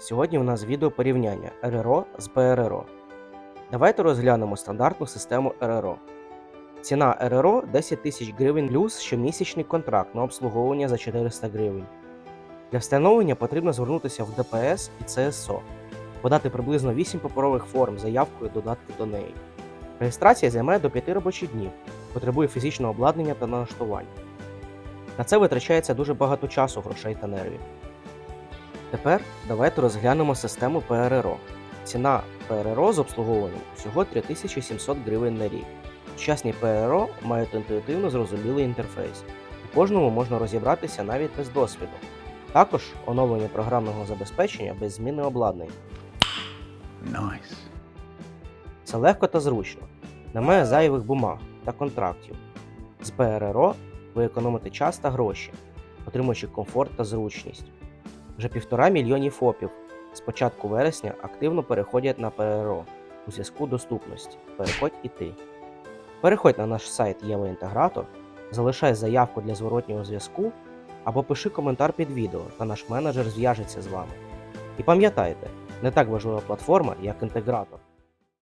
Сьогодні у нас відео порівняння РРО з ПРРО. Давайте розглянемо стандартну систему РРО. Ціна РРО 10 тисяч гривень плюс щомісячний контракт на обслуговування за 400 гривень. Для встановлення потрібно звернутися в ДПС і ЦСО, подати приблизно 8 паперових форм заявкою додатки до неї. Реєстрація займає до 5 робочих днів, потребує фізичного обладнання та налаштування. На це витрачається дуже багато часу, грошей та нервів. Тепер давайте розглянемо систему ПРРО. Ціна ПРРО з обслуговуванням всього 3700 гривень на рік. Сучасні ПРРО мають інтуїтивно зрозумілий інтерфейс. У кожному можна розібратися навіть без досвіду. Також оновлення програмного забезпечення без зміни обладнання. Nice. Це легко та зручно. Немає зайвих бумаг та контрактів. З ПРРО ви економите час та гроші, отримуючи комфорт та зручність. Вже півтора мільйонів ФОПів з початку вересня активно переходять на ПРО у зв'язку доступності. Переходь і ти. Переходь на наш сайт Євоінтегратор, залишай заявку для зворотнього зв'язку або пиши коментар під відео, та наш менеджер зв'яжеться з вами. І пам'ятайте, не так важлива платформа, як інтегратор.